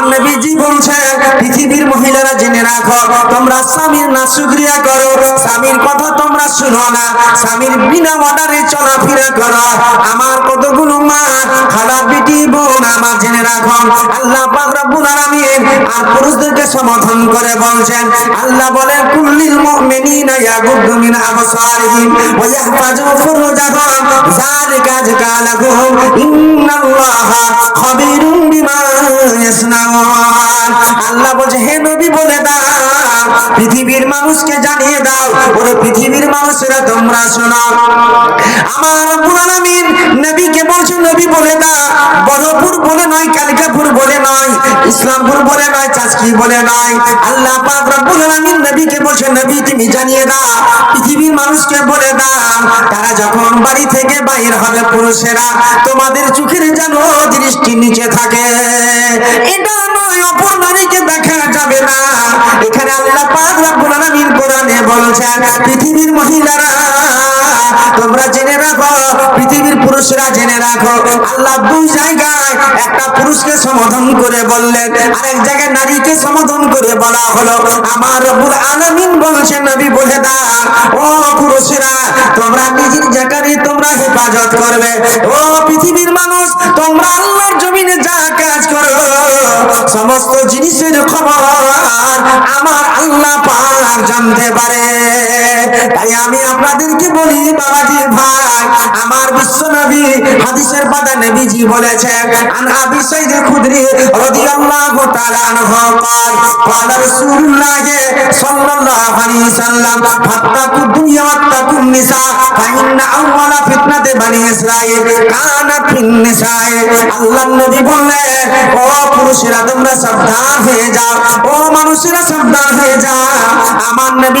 আমার নবীজি বলছে, পৃথিবীর মহিলারা জেনে রাখো, তোমরা স্বামীর না শুক্রিয়া করো, স্বামীর কথা তোমরা শুনো না, স্বামীর বিনা অর্ডারে চলাফেরা করো। আমার কতগুলো মা, খালা, বেটি, বোন আমার জেনে রাখো। আল্লাহ পাক রব্বুল আলামিন আর পুরুষদেরকে সমর্থন করে বলছেন, আল্লাহ বলেন, কুল্লিল মুমিনিনা ইয়াগুদ্দু মিন আবসারিহিম ওয়া ইয়াহফাজু ফুরুজাহুম, যালিকা আযকা ইন্নাল্লাহা খাবীরুম বিমা ইয়াসনাউন। আল্লাহ বলছে, হে নবী, বলে দাও। পৃথিবীর মানুষকে জানিয়ে দাও। ওরে পৃথিবীর মানুষেরা তোমরা শোনো। আমার আলামিন নবীকে বলছে, নবী, বলে দাও। বলপুর বলে নয় কালিকাপুর বলে নয় ইসলামপুর বলে নয় চাচকি বলে নয় আল্লাহ পাক রব্বুল আলামিন নবীকে বলছে, নবী, তুমি জানিয়ে দাও, পৃথিবীর মানুষকে বলে দাও, তারা যখন বাড়ি থেকে বাইরে হবে পুরুষেরা, তোমাদের চোখের যেন দৃষ্টি নিচে থাকে। এটা নয় অপর নারীকে দেখা যাবে না। এখানে আল্লাহ পাক রব্বুল আলামিন কোরআনে বলছেন, পৃথিবীর মহিলারা তোমরা জেনে রাখো, পৃথিবীর পুরুষরা জেনে রাখো। আল্লাহ দুই জায়গায় একটা পুরুষকে সমাধান করে বললেন, আরেক জায়গায় নারীকে সমাধান করে বলা হলো, আমার রব্বুল আলামিন বলছেন, নবী বলে দাও, ও পুরুষরা, তোমরা নিজের জায়গায় তোমরা হেফাজত করবে। ও পৃথিবীর মানুষ, তোমরা আল্লাহর জমিনে যা কাজ করো, সমস্ত জিনিসের খবর আমার আল্লাহ পাক জানতে পারে। তাই আমি আপনাদেরকে বলি বাবাজি ভাই আমার বিশ্ব নবী হাদিসের পাতা নবীজি বলেছেন আন আবি সাইদ খুদরি রাদিয়াল্লাহু তাআলা আনহু قال قال رسول الله صلى الله عليه وسلم فاتقوا الدنيا واتقوا النساء فإن أول فتنة আমার নবী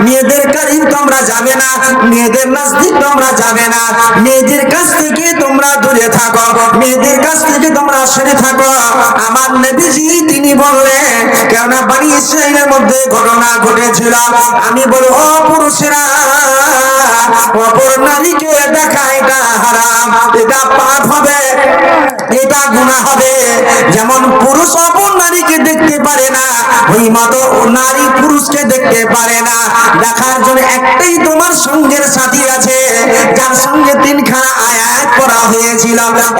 মেয়েদের কারিম তোমরা যাবে না। মেয়েদের নাস্তিক তোমরা যাবে না। মেয়েদের কাছ থেকে তোমরা দূরে থাকো। মেয়েদের কাছ থেকে তোমরা সরে থাকো। আমার নবীজি, তিনি বললে কেননা বাড়ি ইসরাইলের মধ্যে ঘটনা ঘটেছিল। আমি বলব পুরুষেরা অপর নারীকে দেখা এটা হারাম, এটা পাপ হবে, এটা গুণা হবে। যেমন পুরুষ অপর নারীকে দেখতে পারে না, ওই মতো নারী পুরুষকে দেখতে পারে না। দেখার জন্য একটাই তোমার সঙ্গের সাথী আছে, যার সঙ্গে তিনখানা আয়াত করা হয়েছিল।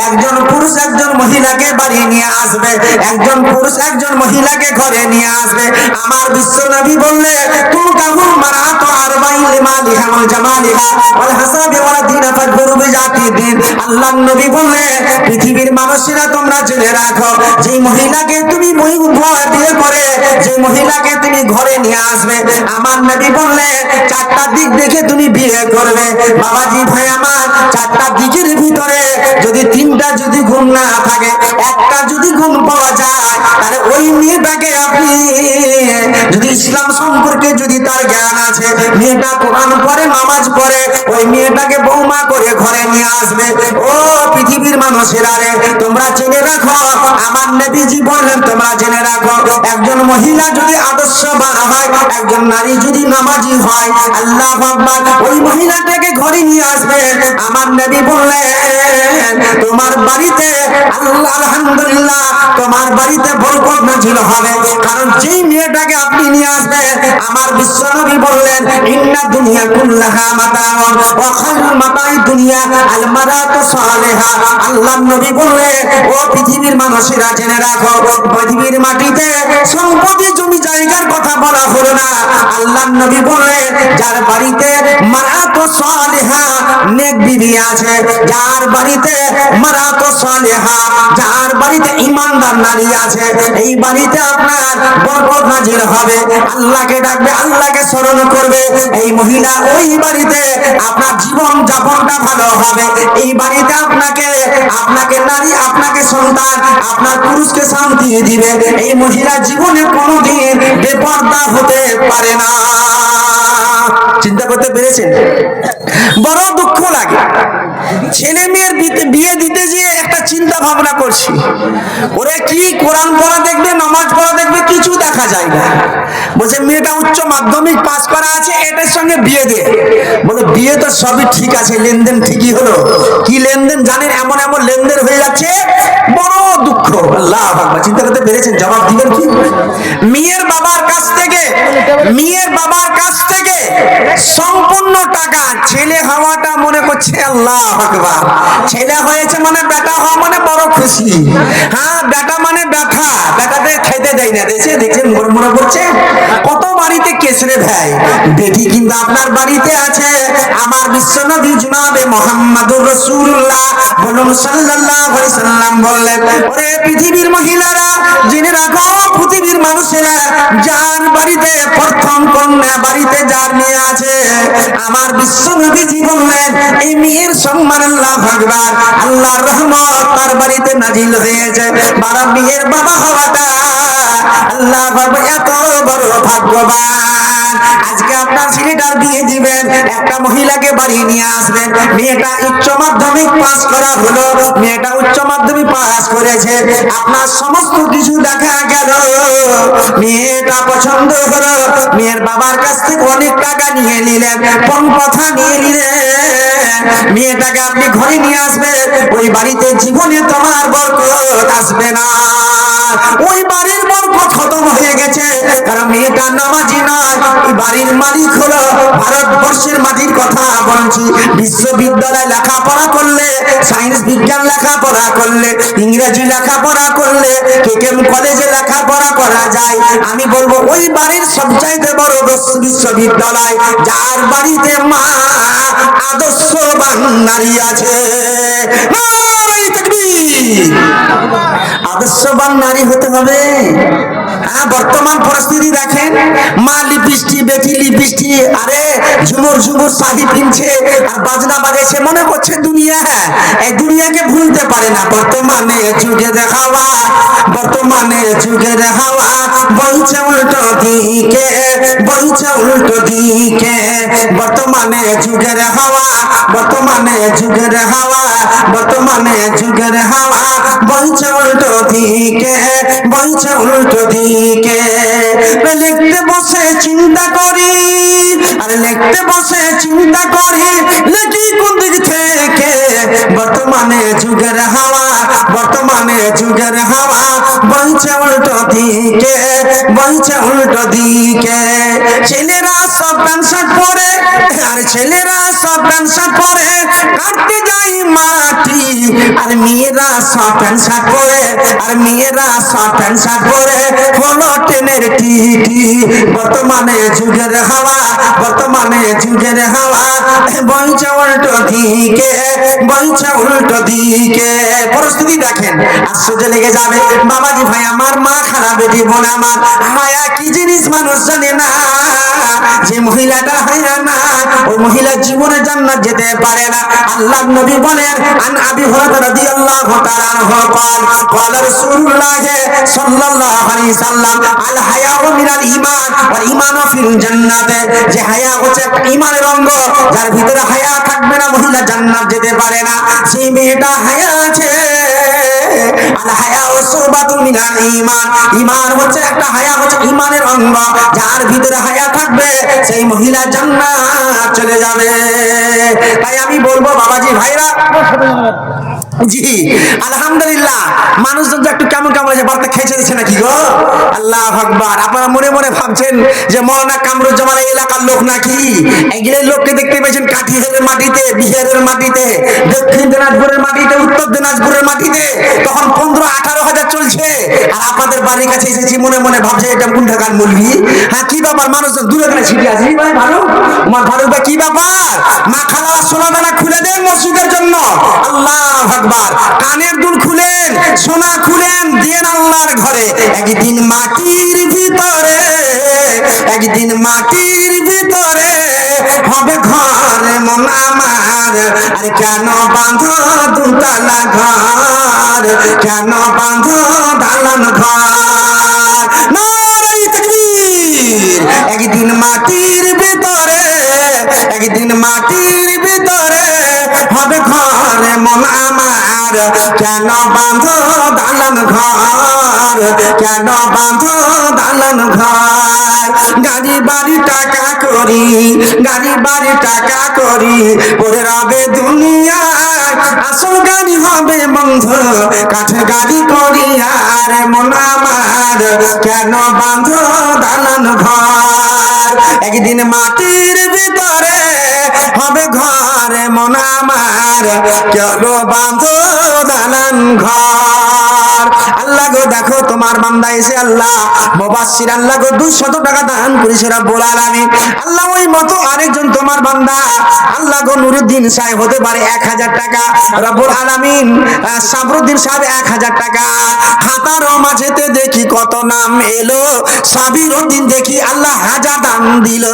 একজন পুরুষ একজন মহিলাকে বাড়ি নিয়ে আসবে। একজন পুরুষ একজন মহিলাকে ঘরে নিয়ে আসবে। আমার বিশ্ব নবী বললে তুই কাহু মারা তো আর বাইলে দিন দিন। নবী বললে, পৃথিবীর মানুষেরা তোমরা জেনে রাখো যে মহিলাকে তুমি যে মহিলাকে তুমি ঘরে নিয়ে আসবে, আমার নবী বললে, চারটা দিক দেখে তুমি বিয়ে করবে। বাবাজি ভাই আমার, চারটা দিকের ভিতরে যদি তিনটা যদি গুণ না থাকে, একটা যদি গুণ পাওয়া যায়, তাহলে ওই মেয়েটাকে আপনি, যদি ইসলাম সম্পর্কে যদি তার জ্ঞান আছে, মেয়েটা কোরআন পড়ে, নামাজ পড়ে, ওই মেয়েটাকে বৌমা করে ঘরে নিয়ে আসবে। ও পৃথিবীর মানুষেরা রে, তোমরা জেনে রাখো, আমার নবীজি বললেন, তোমরা জেনে রাখো, একজন মহিলা যদি আদর্শবান হয়, একজন নারী যদি নামাজি হয়, আল্লাহ ওই মহিলাটাকে ঘরে নিয়ে আসবে। আমার নবী বললেন Yeah. তোমার বাড়িতে, আল্লাহ, আলহামদুলিল্লাহ, তোমার বাড়িতে বরকত নাজিল হবে। কারণ যেই মেয়েটাকে আপনি নিয়ে আসবেন, আমার বিশ্বনবী বললেন, ইন্না দুনিয়া কুল্লাহা মাতাউন ওয়া খায়রুল মাতাই দুনিয়া আল মারাতু সালেহা। আল্লাহ নবী বললেন, ও পৃথিবীর মানুষেরা জেনে রাখো, পৃথিবীর মাটিতে সম্পত্তি, জমি, জায়গার কথা বলা হলো না। আল্লাহ নবী বললেন, যার বাড়িতে মারাতু সালেহা নেক বিবি আছে, যার বাড়িতে মারাতু সালেহা, যার আপনার জীবন যাপনটা ভালো হবে। এই বাড়িতে আপনাকে আপনাকে নারী, আপনাকে সন্তান, আপনার পুরুষকে শান্তি দিবে। এই মহিলা জীবনে কোনোদিন বেপর্দা হতে পারে না। চিন্তা করতে পেরেছেন? বড় দুঃখ লাগে। ছেলে মেয়ের বিয়ে দিতে যে একটা চিন্তা ভাবনা করছি। ওরে কি কোরআন পড়া দেখবে, নামাজ পড়া দেখবে, কিছু দেখা যায় না। বলছে, মেয়েটা উচ্চ মাধ্যমিক পাস করা আছে, এটার সঙ্গে বিয়ে দিয়ে বলে, বিয়ে তো সবই ঠিক আছে, লেনদেন ঠিকই হলো। কি লেনদেন জানেন, এমন এমন লেনদেন হয়ে যাচ্ছে, বড় দুঃখ। আল্লাহ চিন্তা করতে পেরেছেন? জবাব দিবেন কি? মেয়ের বাবার কাছ থেকে, মেয়ের বাবার কাছ থেকে সম্পূর্ণ টাকা, ছেলে হওয়াটা মনে করছে আল্লাহ আকবার ছেলে হয়েছে মানে বেটা হওয়া মানে বড় খুশি। হ্যাঁ বেটা মানে ব্যথা। বেটাতে খেতে দেয় না। দেশে দেখছেন মনে করছে কত বাড়িতে কেসরে ভাই। বেটি কিন্তু আপনার বাড়িতে আছে আমার বিশ্বনবী জনাবে মোহাম্মদুর রাসূলুল্লাহ। বলুন সাল্লাল্লাহু আলাইহি সাল্লাম বললেন, ওরে পৃথিবীর মহিলারা, জেনে রাখো, পৃথিবীর মানুষেরা যার বাড়িতে প্রথম কন্যা বাড়িতে যার মেয়ে আছে, আমার বিশ্বনবীজি বললেন, এই মেয়ের সম্মান ভগবান, আল্লাহর রহমত তার বাড়িতে নাজিল হয়েছে। বারা মেয়ের বাবা হওয়াটা আল্লাহ বাবা এত বড় ভাগ্যবান। আজকে আপনার ছেলেটার দিয়ে দিবেন, একটা মহিলাকে বাড়ি নিয়ে আসবেন। মেয়েটা উচ্চ মাধ্যমিক পাস করা হলো, মেয়েটা উচ্চ মাধ্যমিক পাস করেছে। আপনার সমস্ত কিছু দেখা গেল। মেয়েটা পছন্দ হলো, মেয়ের বাবার কাছ থেকে অনেক টাকা নিয়ে নিলেন কোন কথা নিয়ে নিলেন। মেয়েটাকে আপনি ঘরে নিয়ে আসবে ওই বাড়িতে জীবনে তোমার বরকত আসবে না। ওই বাড়ির বরকত গেছে। কারণ মেয়েটা নামাজি নয় বাড়ির মালিক হলো ভারতবর্ষের মাটির কথা। বলছি বিশ্ববিদ্যালয়ে লেখাপড়া করলে, সায়েন্স বিজ্ঞান লেখাপড়া করলে, ইংরেজি লেখাপড়া করলে কেকেম কলেজে লেখাপড়া করা যায়। আমি বলব, ওই বাড়ির সবচাইতে বড় বিশ্ববিদ্যালয়, যার বাড়িতে মা আদর্শবান নারী আছে। আদর্শবান নারী হতে হবে। হ্যাঁ বর্তমান পরিস্থিতি দেখেন মা লিপিস্টি বেটি লিপিস্টি আরে ঝুমুর ঝুমুর শাড়ি পিনছে, আর বাজনা বাজেছে, মনে করছে দুনিয়া। এই দুনিয়াকে ভুলতে পারে না, বর্তমানে যুগে দেখাওয়া বর্তমানে যুগে দেখাওয়া বইছে উল্টো দিকে বইছে উল্টো দিকে, বর্তমানে যুগের হাওয়া, বর্তমানে যুগের হাওয়া, বর্তমানে যুগের হাওয়া বইছে উল্টো দিকে বইছে উল্টো দিকে। লিখতে বসে চিন্তা করি, আর লিখতে বসে চিন্তা করি, লিখি কোন দিক থেকে? বর্তমানে যুগের হাওয়া, বর্তমানে যুগের হাওয়া বইছে উল্টো দিকে বইছে উল্টো দিকে। ছেলেরা সব প্যান্ট শার্ট পরে, আর ছেলেরা আর টিটি বর্তমানে যুগের হাওয়া, বর্তমানে যুগের হাওয়া। উল্টো দিকে উল্টো দিকে। পরিস্থিতি দেখেন, আশ্চর্য লেগে যাবে। বাবাজি ভাই, আমার মা খারাপ বেটি বোন আমার। মায়া কি জিনিস মানুষ জানে না? যে মহিলাটা হাইরা না ওই মহিলা জীবনে জান্নাত যেতে পারে না আল্লাহ নবী বলেন আন আবি হুরায়রা রাদিয়াল্লাহু তাআলা আনহু قال قال رسول الله صلى الله عليه وسلم الحياء من الايمان والايمان في الجنه যে হায়া হচ্ছে একটা ঈমানের অঙ্গ যার ভিতরে হায়া থাকবে না মহিলা জান্নাত যেতে পারে না সেই মেয়েটা হায়া আছে আল হায়া ও সুবাতুন মিনাল ঈমান ঈমান হচ্ছে একটা হায়া হচ্ছে ঈমানের অঙ্গ যার ভিতরে হায়া থাকবে সেই মহিলা জান্নাত চলে যাবে। তাই আমি বলব, বাবাজি ভাইরা, জি, আলহামদুলিল্লাহ, মানুষজন একটু কেমন কেমন আছে বার্তা খেয়েছে দিচ্ছে নাকি গো? আল্লাহ আকবার। আপনারা মনে মনে ভাবছেন যে মৌলানা কামরুজ্জামান এলাকার লোক নাকি? এগুলো লোককে দেখতে পেয়েছেন কাঠিহারের মাটিতে, বিহারের মাটিতে, দক্ষিণ দিনাজপুরের মাটিতে, উত্তর দিনাজপুরের মাটিতে। তখন পনেরো আঠারো হাজার চলছে। আর আপনাদের বাড়ির কাছে এসেছি, মনে মনে ভাবছে এটা কোন মুলবি হ্যাঁ কি ব্যাপার, মানুষজন দূরে গেলে ছিটে আছে? ভাই, ভালো? আমার ভাই কি ব্যাপার? মা খালা সোনা দানা খুলে দেন মসজিদের জন্য। আল্লাহ আকবার। কানের দুল খুলেন, সোনা খুলেন, দেন আল্লাহর ঘরে। একদিন মাটির ভিতরে, একদিন মাটির ভিতরে হবে ঘর মন আমার। আর কেন বাঁধ দুতলা ঘর? কেন বাঁধ দালান ঘর? একদিন মাটির ভিতরে একদিন মাটির ভিতরে হবে ঘরে মন আমার। কেন বাঁধ দালান ঘর? কেন বাঁধ দালান ঘর গাড়ি বাড়ি টাকা করি, গাড়ি বাড়ি টাকা করি। পরে রবে দুনিয়ায় আসল গাড়ি হবে বন্ধ। কাঠের গাড়ি করি আর মন কেন বাঁধ দালান ঘর? একদিন মাটির ভিতরে হবে ঘরে মন কেন বাঁধ দালান ঘর? আল্লাহ গো, দেখো, তোমার বান্দা এসে আল্লাহ, মুবাশশির, আল্লাহ গো 200 টাকা দান করেছে রব্বুল আলামিন। আল্লাহ ওই মতো আরেকজন তোমার বান্দা, আল্লাহ গো, নুরুদ্দিন সাহেব হতে পারে 1000 টাকা। রব্বুল আলামিন সাবরুদ্দিন সাহেব 1000 টাকা। খাতার মাঝেতে দেখি কত নাম এলো, সাবিরুদ্দিন দেখি আল্লাহ হাজার দান দিল।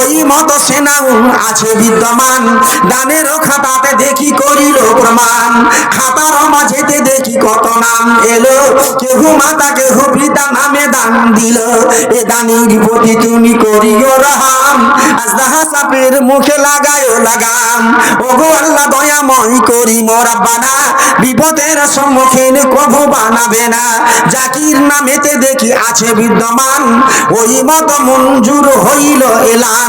ওই মতো সেনাও আছে বিদ্যমান দানের খাতাতে দেখি করিল প্রমাণ। খাতার মাঝেতে দেখি কত নাম এলো। কেহু মাতা কেহু পিতা নামে দান দিল। এ দানির প্রতি তুমি করিও রহাম। আজদাহা সাপের মুখে লাগায়ও লাগাম। ওগো আল্লাহ দয়াময় করি মোরা বানা বিপদের সম্মুখীন কভু বানাবে না। জাকির নামেতে দেখি আছে বিদ্যমান। ওই মতো মঞ্জুর হইল এলাম।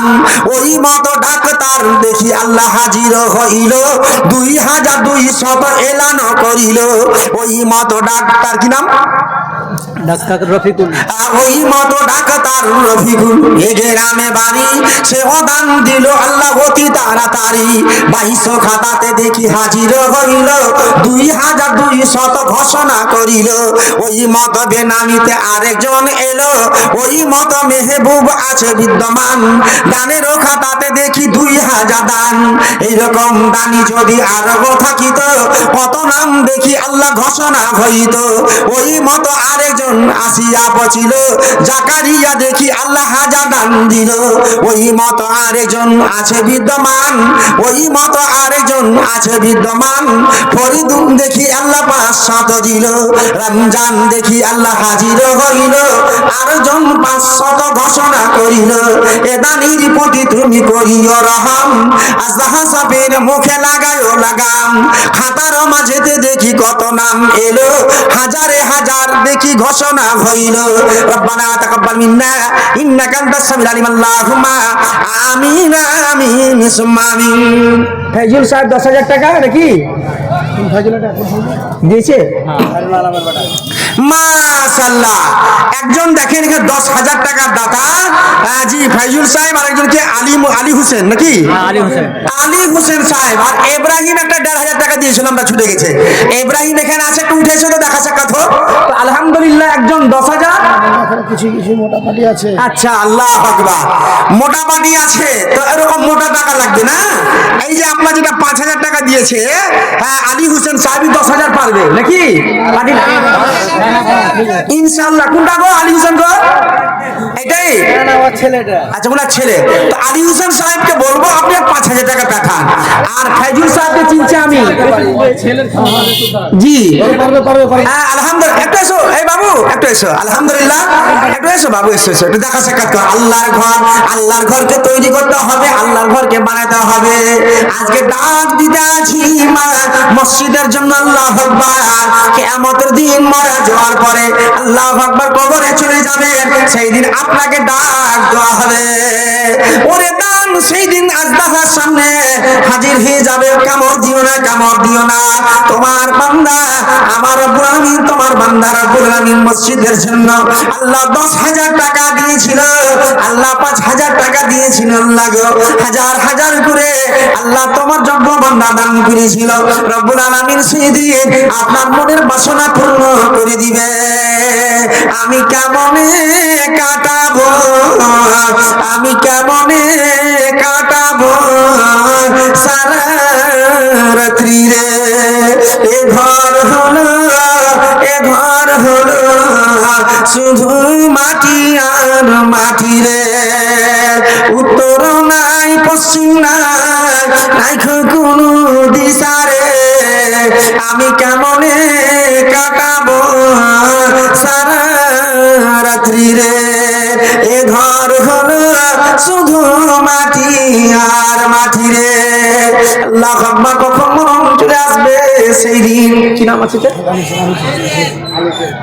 ওই মতো ডাক্তার দেখি আল্লাহ হাজির হইল। দুই হাজার দুই শত এলান করিল। ওই মতো ডাক্তার কি নাম? ডাক্তার রফিকুল। আর ওই মতো ডাক্তার রফিকুল। এ গ্রামে বাড়ি সে দান দিল আল্লাহ অতি তাড়াতাড়ি। বাইশ খাতাতে দেখি হাজির হইল। দুই হাজার দুই শত ঘোষণা করিল। ওই মত বেনামিতে আরেকজন এলো। ওই মত মেহবুব আছে বিদ্যমান। দানেরও খাতাতে দেখি দুই হাজার দান। এইরকম দানি যদি আরও থাকিত কত দেখি আল্লাহ ঘোষণা হইত ওই মতো আরেকজন আসিয়া পছিল জাকারিয়া দেখি আল্লাহ হাজার দান দিল। ওই মতো আরেকজন আছে বিদ্যমান। ওই মতো আরেকজন আছে বিদ্যমান। ফরিদুন দেখি আল্লাহ পাঁচ শত দিল। রমজান দেখি আল্লাহ হাজির হইল। আরেকজন পাঁচ শত ঘোষণা করিল। এ দানির প্রতি তুমি করিও রহম। সাপের মুখে লাগায়ও লাগাম। খাতার মাঝেতে দেখি কত নাম এলো হাজারে হাজার দেখি ঘোষণা হইল। রব্বানা তাকাব্বাল মিন্না ইন্নাকা আনতাস সামিউল আলিম আল্লাহুম্মা আমিন আমিন সুম্মা আমিন। ফাইজুল সাহেব দশ হাজার টাকা নাকি? দিয়েছে? মাশাল্লাহ একজন দেখেন এখানে দশ হাজার টাকার দাতা জি ফাইজুল সাহেব আর একজনকে আলী আলী হোসেন নাকি? আলী হোসেন। সাহেব। আর এব্রাহিম একটা দেড় হাজার টাকা দিয়েছিল আমরা ছুটে গেছে। এব্রাহিম এখানে আছে একটু উঠেছে তো দেখা সাক্ষাৎ হোক। আলহামদুলিল্লাহ একজন দশ হাজার। কিছু কিছু মোটামুটি আছে। আচ্ছা আল্লাহ আকবার। মোটা পাটি আছে তো এরকম মোটা টাকা লাগবে না? এই যে আপনার যেটা পাঁচ হাজার টাকা দিয়েছে হ্যাঁ আলী হোসেন সাহেবই দশ হাজার পারবে নাকি? ইনশাল্লাহ কোনটা গো? আলী হোসেন গো? এটাই? ছেলেটা। আচ্ছা ওনার ছেলে। তো আলী হোসেন সাহেবকে বলব আপনি পাঁচ হাজার টাকা পাঠান আর ফাইজুল সাহেবকে চিনছে আমি। জি। হ্যাঁ আলহামদুলিল্লাহ। একটু এসো। এই বাবু একটু এসো। আলহামদুলিল্লাহ। একটু এসো বাবু এসো এসো। একটু দেখা সাক্ষাৎ কর। আল্লাহর ঘর আল্লাহর ঘরকে তৈরি করতে হবে আল্লাহর ঘরকে বানাতে হবে। আজকে ডাক দিতে আছি মসজিদের জন্য আল্লাহ কিয়ামতের দিন মারা যাওয়ার পরে আল্লাহ আকবার কবরে চলে সেই দিন আপনাকে ডাক দেওয়া হবে। ওরে দান সেই দিন আজদাহার সামনে হাজির হয়ে যাবে। কামড় দিও না, কামড় দিও না। তোমার বান্দা, আমার তোমার মসজিদের জন্য আল্লাহ দশ হাজার টাকা দিয়েছিল। আল্লাহ পাঁচ হাজার টাকা দিয়েছিল হাজার হাজার করে আল্লাহ তোমার যোগ্য বান্দা দান করেছিল। রব্বুল আলামিন সেই দিয়ে আপনার মনের বাসনা পূর্ণ করে দিবে আমি কেমনে কাটাবো? আমি কেমনে কাটাবো? সারা রাত্রি রে, এ ঘর হলো, এ ঘর হলো, শুধু মাটি আর মাটি রে। উত্তর নাই, পশ্চিম নাই নাই কোনো দিশা রে আমি কেমনে কাটাবো সারা রাত্রি রে এ ঘর হলো শুধু মাটি আর মাটি রে আল্লাহ আকবার কখন মরণ চলে আসবে সেই দিন? কি নাম আছে?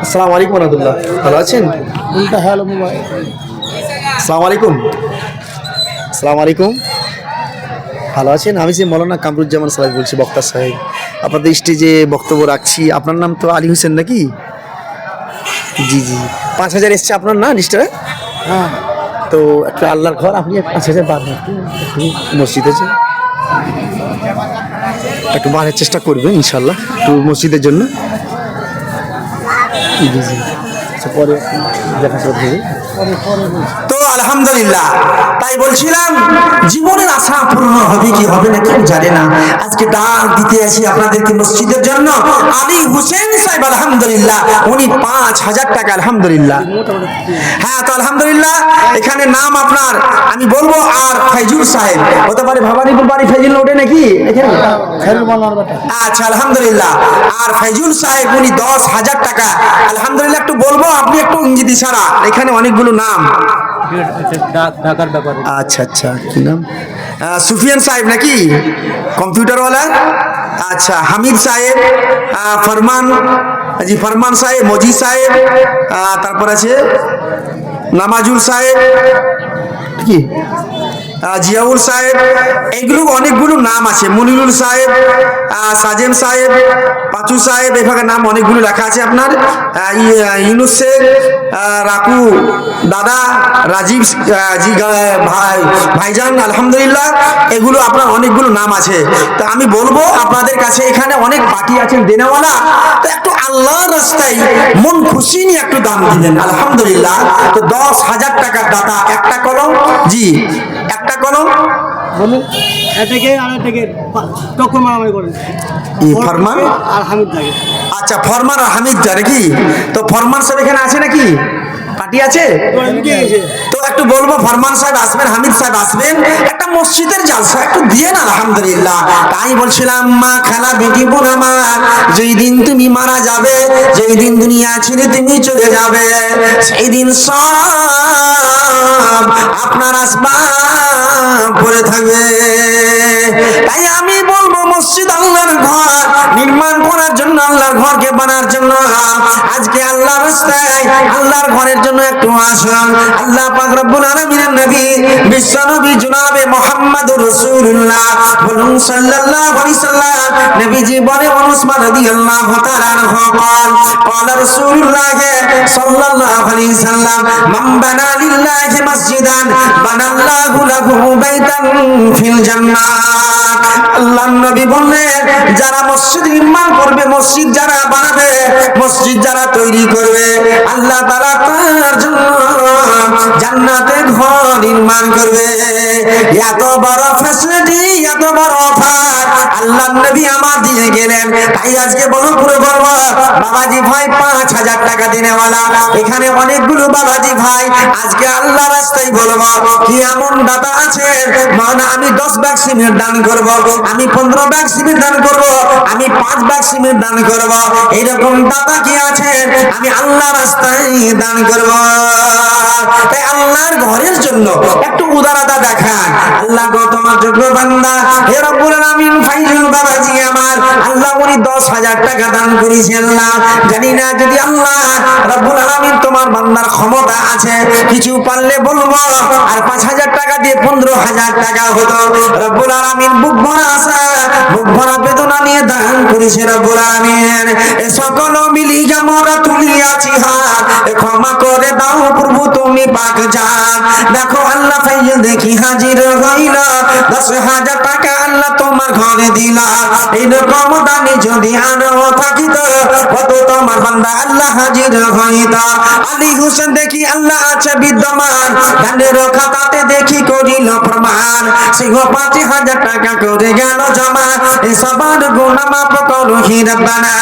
আসসালামু আলাইকুম রহমতুল্লাহ। ভালো আছেন? উল্টা হ্যালো মোবাইল। আসসালামু আলাইকুম। আসসালামু আলাইকুম। ভালো আছেন? আমি যে মৌলানা কামরুজ্জামান সাহেব বলছি বক্তা সাহেব। আপনাদের স্টেজে বক্তব্য রাখছি। আপনার নাম তো আলী হোসেন নাকি? জি জি। পাঁচ হাজার এসছে আপনার না লিস্টে হ্যাঁ। তো একটা আল্লাহর ঘর আপনি পাঁচ হাজার একটু। মসজিদ আছে একটু বাড়ার চেষ্টা করবেন ইনশাল্লাহ একটু মসজিদের জন্য। জি জি। আচ্ছা, পরে দেখা তো আলহামদুলিল্লাহ তাই বলছিলাম, জীবনের আশা পূর্ণ হবে কি হবে না কেউ জানে না। আজকে ডাক দিতে আসি আপনাদেরকে মসজিদের জন্য। আলী হুসেন সাহেব, আলহামদুলিল্লাহ। উনি পাঁচ হাজার টাকা, আলহামদুলিল্লাহ। হ্যাঁ তো আলহামদুলিল্লাহ, এখানে নাম আপনার। আমি বলব আর ফাইজুল সাহেব। হতে পারে ভাবানীপুর বাড়ি ফাইজুল ওঠে নাকি? আচ্ছা আলহামদুলিল্লাহ। আর ফাইজুল সাহেব, উনি দশ হাজার টাকা। আলহামদুলিল্লাহ, একটু বলব, আপনি একটু ইংরেজি ইশারা। এখানে অনেকগুলো নাম। ঢাকার ব্যাপারে। আচ্ছা আচ্ছা কি নাম? সুফিয়ান সাহেব নাকি? কম্পিউটারওয়ালা? আচ্ছা হামিদ সাহেব ফরমান, জি, ফরমান সাহেব মজি সাহেব তারপর আছে নামাজুল সাহেব, কি? জিয়াউল সাহেব, এগুলো অনেকগুলো নাম আছে। মনিরুল সাহেব সাজেম সাহেব, পাচু সাহেব এভাবে নাম অনেকগুলো লেখা আছে আপনার। ইউনুস শেখ রাকু, দাদা, রাজীব জি ভাই, ভাইজান, আলহামদুলিল্লাহ, এগুলো আপনার অনেকগুলো নাম আছে। তো আমি বলব, আপনাদের কাছে এখানে অনেক পার্টি আছেন দেনেওয়ালা। তো একটু আল্লাহর রাস্তায় মন খুশি নিয়ে একটু দাম দিবেন আলহামদুলিল্লাহ। তো দশ হাজার টাকার দাতা, একটা কলম, জি, একটা কলম বলুন এটাকে আর এটাকে টক্কর মারামারি করেন। ফরমান আর হামিদ লাগে আচ্ছা ফরমান আর হামিদ যা নাকি? তো ফরমান স্যার এখানে আছে নাকি? পার্টি আছে? তো একটু বলব, ফরমান সাহেব আসবেন, হামিদ সাহেব আসবেন। একটা মসজিদের জালসা, একটু দিয়ে না, আলহামদুলিল্লাহ। তাই বলছিলাম, মা খালা বেটি বোন আমার, যেই দিন তুমি মারা যাবে, যেই দিন দুনিয়া ছেড়ে তুমি চলে যাবে, সেই দিন সব আপনার আসবাব পরে থাকবে। তাই আমি বলব, মসজিদ আল্লাহর ঘর, নির্মাণ করার জন্য আল্লাহর ঘরকে বানার জন্য। আজকে আল্লাহ রাস্তায় আল্লাহর ঘরের জন্য একটু আসুন আল্লাহ পাক রব্বুল আলামিনের নবী বিশ্ব নবী জনাবে মুহাম্মদুর রাসূলুল্লাহ বলুন সাল্লাল্লাহু আলাইহি সাল্লাম নবীজি বলে উসমান রাদিয়াল্লাহু তাআলা আনহু قال قال رسول الله صلى الله عليه وسلم من بنى لله مسجدا بنى الله له بيتا في الجنة আল্লাহ নবী বললেন যারা মসজিদ নির্মাণ করবে মসজিদ যারা বানাবে মসজিদ যারা তৈরি করবে আল্লাহ তারা তার জন্য জান্নাতে ঘর নির্মাণ করবে। এত বড় ফ্যাসিলিটি এত বড় অফার। আল্লাহ নবী আমার গেলেন। তাই আজকে বলো পুরো করব বাবাজি ভাই, পাঁচ হাজার টাকা দিনেওয়ালা। এখানে অনেকগুলো বাবাজি ভাই। আজকে আল্লাহ রাস্তায় বলব, কি এমন দাদা আছে? আমি দশ ব্যাগ সিমেন্ট দান করব, আমি পনেরো ব্যাগ সিমেন্ট দান করব, আমি পাঁচ ব্যাগ সিমেন্ট দান করব। দাদা কি আছে? আমি আল্লাহ রাস্তায় দান করব। তাই আল্লাহর ঘরের জন্য একটু উদারতা দেখান। আল্লাহ গো তোমার যোগ্য বান্দা। হে রব্বুল আলামিন, ফাইজুল বাবাজি আমার। আল্লাহ উনি দশ হাজার টাকা দান করেছে আল্লাহ জানি না যদি আল্লাহ রব্বুল আলামিন তোমার বান্দার ক্ষমতা আছে, কিছু পারলে বলব। আর পাঁচ হাজার টাকা দিয়ে পনেরো হাজার টাকা হতো। রব্বুল আলামিন বুক ভরা আশা, বুক ভরা বেদনা নিয়ে দান করেছে রব্বুল আলামিন। এ সকল মিলি আমরা তুলিয়াছি হাত ক্ষমা করে দাও প্রভু তুমি পাক যান দেখো আল্লাহ ফাইল দেখি হাজির হইল, দশ হাজার টাকা আল্লাহ তোমার ঘরে দিলা। এইরকম দানে যদি আনো থাকিত, কত তোমার বান্দা আল্লাহ হাজির হইত। আলী হোসেন দেখি আল্লাহ আছে বিদ্যমান ধানের খাতাতে দেখি করিল প্রমাণ। সিংহ পাঁচ হাজার টাকা করে গেল জমা সবার গুণা করো হিরবানা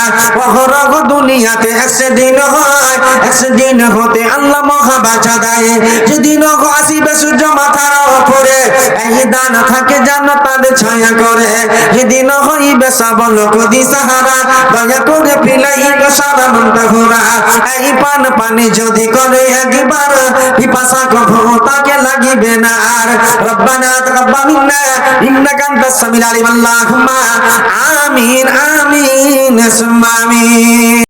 অহরহ দুনিয়াতে একদিন হয়, একদিন হতে আল্লাহ মহাবাচা দেয়। যেদিন আসিবে সূর্য মাথার উপরে, এই দান থাকে জান্নাতের ছায়া করে। যেদিন হইবে সাবল কদি সাহারা দয়া করে ফিলাই গো সারা মনটা ঘোরা। এই পান পানি যদি করে একবার পিপাসা কখো তাকে লাগিবে না আর। রব্বানা তাকাব্বাল মিন্না ইন্নাকা আনতাস আল্লাহুম্মা। আমিন আমিন আমিন।